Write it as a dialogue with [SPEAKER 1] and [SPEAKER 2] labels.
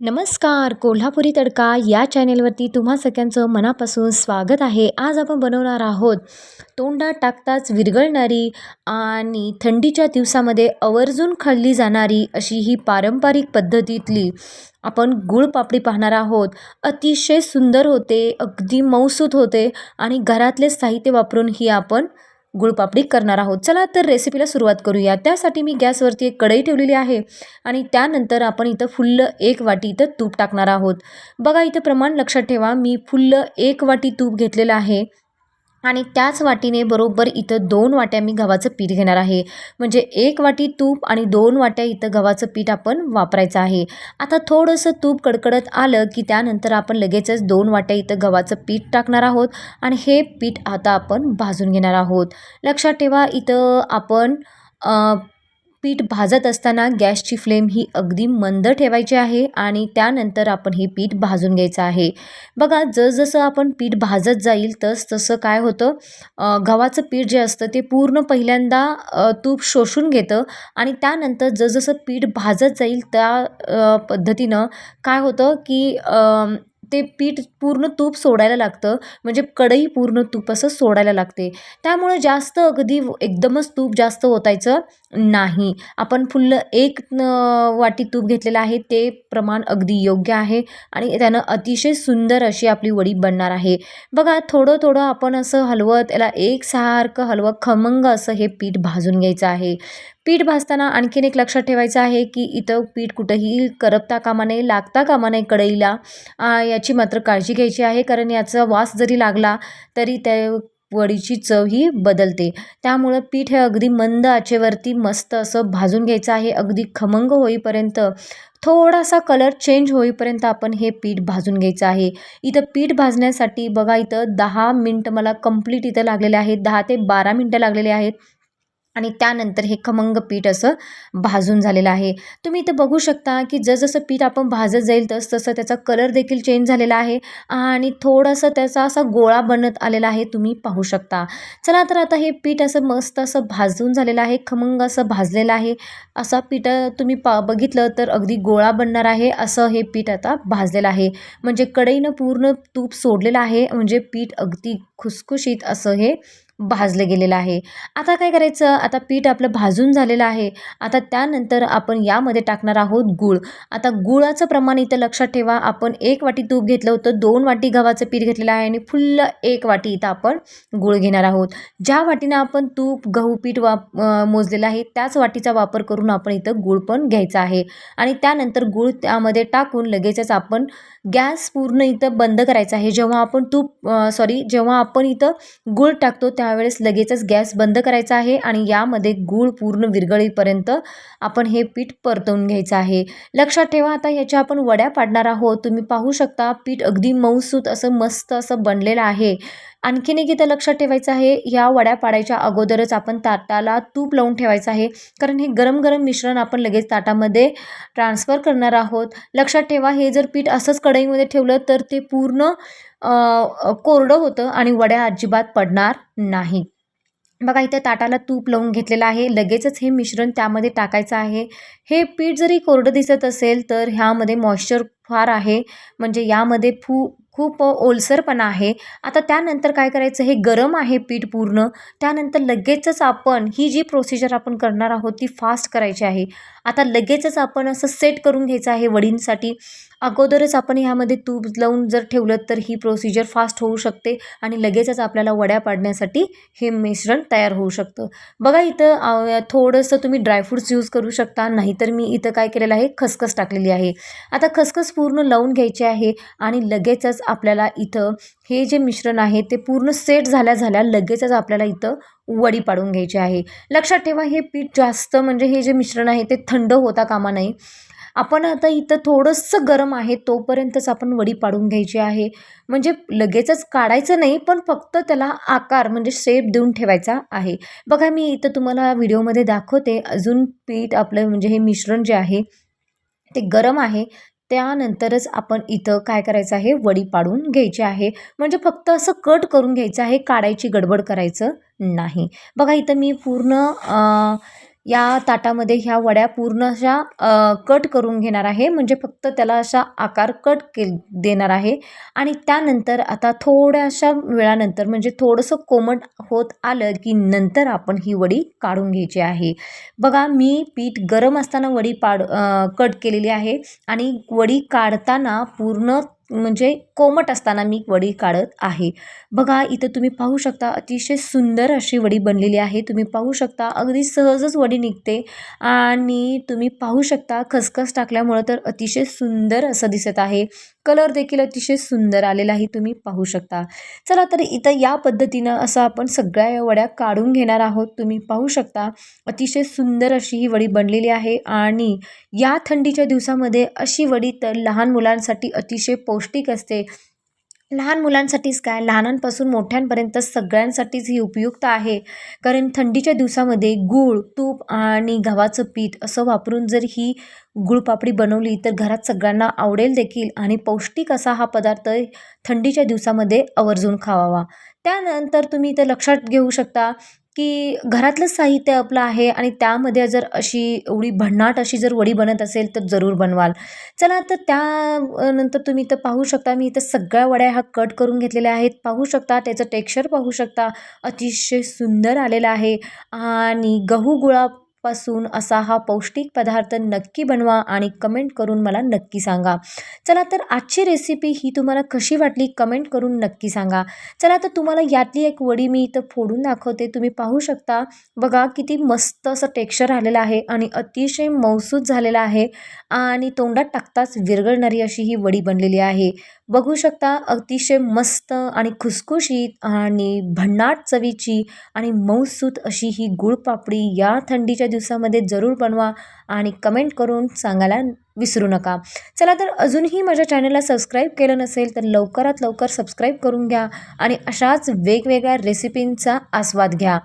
[SPEAKER 1] नमस्कार कोल्हापुरी तडका या चॅनेलवरती तुम्हा सगळ्यांचं मनापासून स्वागत आहे. आज आपण बनवणार आहोत तोंडात टाकताच विरघळणारी आणि थंडीच्या दिवसामध्ये आवर्जून खाल्ली जाणारी अशी ही पारंपरिक पद्धतीतली आपण गुळपापडी पाहणार आहोत. अतिशय सुंदर होते अगदी मऊसूत होते आणि घरातले साहित्य वापरून ही आपण गुळपापडी करणार आहोत. चला तर रेसिपीला सुरुवात करूया. त्यासाठी मी गॅसवरती एक कढई ठेवलेली आहे आणि त्यानंतर आपण इथं फुल्ल एक वाटी इथं तूप टाकणार आहोत. बघा इथं प्रमाण लक्षात ठेवा. मी फुल्ल एक वाटी तूप घेतलेलं आहे. आणि त्याच वाटीने बरोबर इथं दोन वाट्या मी गव्हाचं पीठ घेणार आहे. म्हणजे एक वाटी तूप आणि दोन वाट्या इथं गव्हाचं पीठ आपण वापरायचं आहे. आता थोडंसं तूप कडकडत आलं की त्यानंतर आपण लगेचच दोन वाट्या इथं गव्हाचं पीठ टाकणार आहोत आणि हे पीठ आता आपण भाजून घेणार आहोत. लक्षात ठेवा इथं आपण पीठ भाजत असताना गॅसची फ्लेम ही अगदी मंद ठेवायची आहे आणि त्यानंतर आपण हे पीठ भाजून घ्यायचं आहे. बघा जसजसं आपण पीठ भाजत जाईल तस तसं काय होतं? गव्हाचं पीठ जे असतं ते पूर्ण पहिल्यांदा तूप शोषून घेतं आणि त्यानंतर जसजसं पीठ भाजत जाईल त्या पद्धतीनं काय होतं की ते पीठ पूर्ण तूप सोडायला लागतं. म्हणजे कढई पूर्ण तूप असं सोडायला लागते. त्यामुळे जास्त अगदी एकदमच तूप जास्त ओतायचं नाही. आपण फुल्ल एक वाटी तूप घेतलेलं आहे ते प्रमाण अगदी योग्य आहे आणि त्यानं अतिशय सुंदर अशी आपली वडी बनणार आहे. बघा थोडं थोडं आपण असं हलवत याला एकसारखं हलवं खमंग असं हे पीठ भाजून घ्यायचं आहे. पीठ भाजताना आणखीन एक लक्षात ठेवायचं आहे की इथं पीठ कुठंही करपता कामा नये लागता कामा नये कढईला. याची मात्र काळजी घ्यायची आहे कारण याचा वास जरी लागला तरी त्या वडीची चव ही बदलते. त्यामुळं पीठ हे अगदी मंद आचेवरती मस्त असं भाजून घ्यायचं आहे. अगदी खमंग होईपर्यंत थोडासा कलर चेंज होईपर्यंत आपण हे पीठ भाजून घ्यायचं आहे. इथं पीठ भाजण्यासाठी बघा इथं दहा मिनटं मला कंप्लीट इथं लागलेले आहेत. दहा ते बारा मिनटं लागलेले आहेत. आणि त्यानंतर हे खमंग पीठ असं भाजून झालेलं आहे. तुम्ही इथं बघू शकता की जसजसं पीठ आपण भाजत जाईल तस तसं त्याचा कलर देखील चेंज झालेला आहे आणि थोडंसं त्याचा असा गोळा बनत आलेला आहे तुम्ही पाहू शकता. चला तर आता हे पीठ असं मस्त असं भाजून झालेलं आहे खमंग असं भाजलेलं आहे. असा पीठ तुम्ही पा बघितलं तर अगदी गोळा बनणार आहे असं हे पीठ आता भाजलेलं आहे. म्हणजे कढईनं पूर्ण तूप सोडलेलं आहे म्हणजे पीठ अगदी खुसखुशीत असं हे भाजलं गेलेलं आहे. आता काय करायचं? आता पीठ आपलं भाजून झालेलं आहे. आता त्यानंतर आपण यामध्ये टाकणार आहोत गूळ. आता गुळाचं प्रमाण इथं लक्षात ठेवा. आपण एक वाटी तूप घेतलं होतं. दोन वाटी गव्हाचं पीठ घेतलेलं आहे आणि फुल्ल एक वाटी इथं आपण गूळ घेणार आहोत. ज्या वाटीनं आपण तूप गहू पीठ वाप मोजलेलं आहे त्याच वाटीचा वापर करून आपण इथं गूळ पण घ्यायचा आहे. आणि त्यानंतर गूळ त्यामध्ये टाकून लगेचच आपण गॅस पूर्ण इथं बंद करायचा आहे. जेव्हा आपण तूप सॉरी जेव्हा आपण इथं गूळ टाकतो त्या त्यावेळेस लगेचच गॅस बंद करायचा आहे आणि यामध्ये गूळ पूर्ण विरघळीपर्यंत आपण हे पीठ परतवून घ्यायचं आहे. लक्षात ठेवा आता ह्याच्या आपण वड्या पाडणार आहोत. तुम्ही पाहू शकता पीठ अगदी मऊसूत असं मस्त असं बनलेलं आहे. आणखीन एक इथं लक्षात ठेवायचं आहे या वड्या पाडायच्या अगोदरच आपण ताटाला तूप लावून ठेवायचं आहे. कारण हे गरम गरम मिश्रण आपण लगेच ताटामध्ये ट्रान्सफर करणार आहोत. लक्षात ठेवा हे जर पीठ असंच कढईमध्ये ठेवलं तर ते पूर्ण कोरडं होतं आणि वड्या अजिबात पडणार नाही. बघा इथं ताटाला तूप लावून घेतलेलं आहे. लगेचच हे मिश्रण त्यामध्ये टाकायचं आहे. हे पीठ जरी कोरडं दिसत असेल तर ह्यामध्ये मॉइश्चर फार आहे. म्हणजे यामध्ये फू खूप ओलसरपणा आहे. आता त्यानंतर काय करायचं? हे गरम आहे पीठ पूर्ण. त्यानंतर लगेचच आपण ही जी प्रोसिजर आपण करणार आहोत ती फास्ट करायची आहे. आता लगेचच आपण असं सेट करून घ्यायचं आहे वडींसाठी. अगोदरच आपण ह्यामध्ये तूप लावून जर ठेवलं तर ही प्रोसिजर फास्ट होऊ शकते आणि लगेचच आपल्याला वड्या पाडण्यासाठी हे मिश्रण तयार होऊ शकतं. बघा इथं थोडंसं तुम्ही ड्रायफ्रूट्स यूज करू शकता नाहीतर मी इथं काय केलेलं आहे खसखस टाकलेली आहे. आता खसखस पूर्ण लावून घ्यायची आहे आणि लगेचच आपल्याला इथं हे जे मिश्रण आहे ते पूर्ण सेट झाल्या झाल्या लगेचच आपल्याला इथं वडी पाडून घ्यायची आहे. लक्षात ठेवा हे पीठ जास्त म्हणजे हे जे मिश्रण आहे ते थंड होता कामा नाही आपण आता इथं थोडंसं गरम आहे तोपर्यंतच आपण वडी पाडून घ्यायची आहे. म्हणजे लगेचच काढायचं नाही पण फक्त त्याला आकार म्हणजे शेप देऊन ठेवायचा आहे. बघा मी इथं तुम्हाला व्हिडिओमध्ये दाखवते. अजून पीठ आपलं म्हणजे हे मिश्रण जे आहे ते गरम आहे. त्यानंतरच आपण इथं काय करायचं आहे? वडी पाडून घ्यायची आहे. म्हणजे फक्त असं कट करून घ्यायचं आहे. काढायची गडबड करायचं नाही. बघा इथं मी पूर्ण या ताटामध्ये ह्या वड्या पूर्ण अशा कट करून घेणार आहे. म्हणजे फक्त त्याला अशा आकार कट के देणार आहे. आणि त्यानंतर आता थोड्याशा वेळानंतर म्हणजे थोडंसं कोमट होत आलं की नंतर आपण ही वडी काढून घ्यायची आहे. बघा मी पीठ गरम असताना वडी पाड कट केलेली आहे. आणि वडी काढताना पूर्ण म्हणजे कोमट असताना मी वडी काढत आहे. बघा इथं तुम्ही पाहू शकता अतिशय सुंदर अशी वडी बनलेली आहे. तुम्ही पाहू शकता अगदी सहजच वडी निघते. आणि तुम्ही पाहू शकता खसखस टाकल्यामुळं तर अतिशय सुंदर असं दिसत आहे. कलर देखील अतिशय सुंदर आलेला आहे तुम्ही पाहू शकता. चला तर इथं या पद्धतीनं असं आपण सगळ्या या वड्या काढून घेणार आहोत. तुम्ही पाहू शकता अतिशय सुंदर अशी ही वडी बनलेली आहे. आणि या थंडीच्या दिवसामध्ये अशी वडी तर लहान मुलांसाठी अतिशय पौष्टिक असते. लहान मुलांसाठीच काय? लहानांपासून मोठ्यांपर्यंत सगळ्यांसाठीच ही उपयुक्त आहे. कारण थंडीच्या दिवसामध्ये गूळ तूप आणि गव्हाचं पीठ असं वापरून जर ही गुळपापडी बनवली तर घरात सगळ्यांना आवडेल देखील आणि पौष्टिक असा हा पदार्थ थंडीच्या दिवसामध्ये आवर्जून खावावा. त्यानंतर तुम्ही इथं लक्षात घेऊ शकता की घरातलंच साहित्य आपलं आहे आणि त्यामध्ये जर अशी एवढी भन्नाट अशी जर वडी बनत असेल तर जरूर बनवाल. चला तर त्या नंतर तुम्ही इथं पाहू शकता. मी इथं सगळ्या वड्या ह्या कट करून घेतलेल्या आहेत. पाहू शकता त्याचं टेक्स्चर पाहू शकता. अतिशय सुंदर आलेलं आहे. आणि गहू गुळा पासून असा हा पौष्टिक पदार्थ नक्की बनवा आणि कमेंट करून मला नक्की सांगा. चला तर आजची रेसिपी ही तुम्हाला कशी वाटली कमेंट करून नक्की सांगा. चला तर तुम्हाला यातली एक वडी मी इथं फोडून दाखवते. तुम्ही पाहू शकता बघा किती मस्त असं टेक्स्चर आलेलं आहे आणि अतिशय मौसूद झालेलं आहे आणि तोंडात टाकताच विरघळणारी अशी ही वडी बनलेली आहे. बघू शकता अतिशय मस्त आणि खुसखुशीत आणि भन्नाट चवीची आणि मऊसूत अशी ही गुळपापडी या थंडीच्या दिवसामध्ये जरूर बनवा आणि कमेंट करून सांगायला विसरू नका. चला तर अजूनही माझ्या चॅनलला सबस्क्राईब केलं नसेल तर लवकरात लवकर सबस्क्राईब करून घ्या आणि अशाच वेगवेगळ्या रेसिपींचा आस्वाद घ्या.